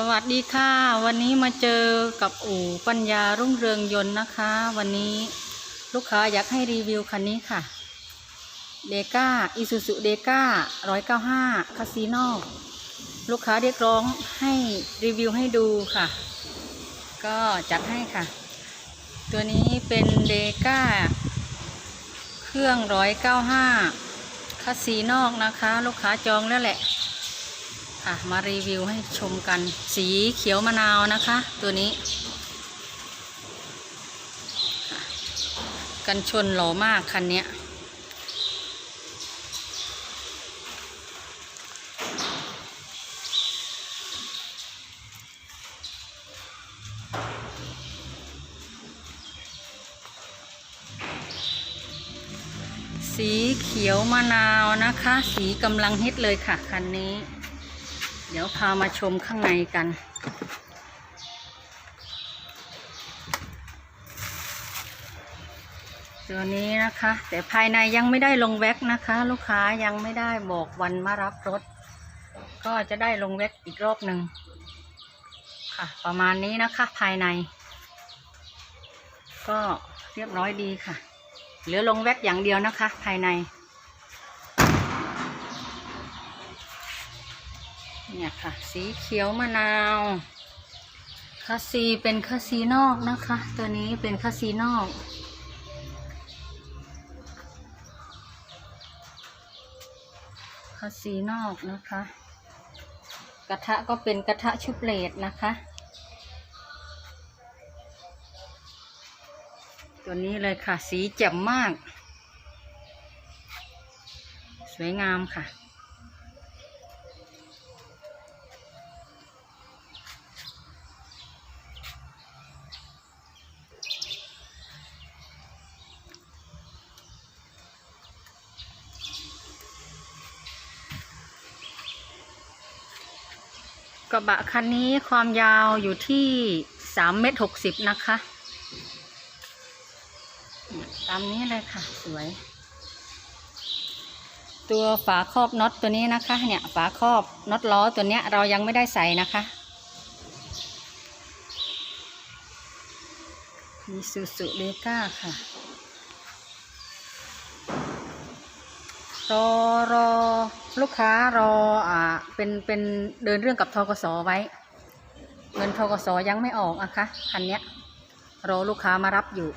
สวัสดีค่ะ วันนี้มาเจอกับอู่ปัญญารุ่งเรืองยนต์นะคะ วันนี้ลูกค้าอยากให้รีวิวคันนี้ค่ะเดก้าอิซูซุเดก้าร้อยเก้าห้าคาสิโนลูกค้าเรียกร้องให้รีวิวให้ดูค่ะ ก็จัดให้ค่ะ ตัวนี้เป็นเดก้าเครื่องร้อยเก้าห้าคาสีนอกนะคะ ลูกค้าจองแล้วแหละ อะมารีวิวให้ชมกันสีเขียวมะนาวนะคะ ตัวนี้ กันชนหล่อมากคันเนี้ยสีเขียวมะนาวนะคะ สีกำลังฮิตเลยค่ะ คันนี้ เดี๋ยวพามาชมข้างในกัน ตัวนี้นะคะ แต่ภายในยังไม่ได้ลงแว็กนะคะ ลูกค้ายังไม่ได้บอกวันมารับรถ ก็จะได้ลงแว็กอีกรอบหนึ่งค่ะ ประมาณนี้นะคะภายใน ก็เรียบร้อยดีค่ะ เหลือลงแว็กอย่างเดียวนะคะ ภายใน เนี่ยค่ะ สีเขียวมะนาวคาซีเป็นคาซีนอกนะคะ ตัวนี้เป็นคาซีนอกคาซีนอกนะคะ กระทะก็เป็นกระทะชุบเลดนะคะ ตัวนี้เลยค่ะ สีแจ่มมาก สวยงามค่ะ กระบะคันนี้ความยาวอยู่ที่สามเมตรหกสิบนะคะ ตามนี้เลยค่ะ สวย ตัวฝาครอบน็อตตัวนี้นะคะ เนี่ยฝาครอบน็อตล้อตัวเนี้ยเรายังไม่ได้ใส่นะคะมีซูซูเดก้าค่ะ รอรอ ลูกค้ารออ่าเป็นเป็นเดินเรื่องกับทกสไว้ เงินทกสยังไม่ออกอะคะคันเนี้ยรอลูกค้ามารับอยู่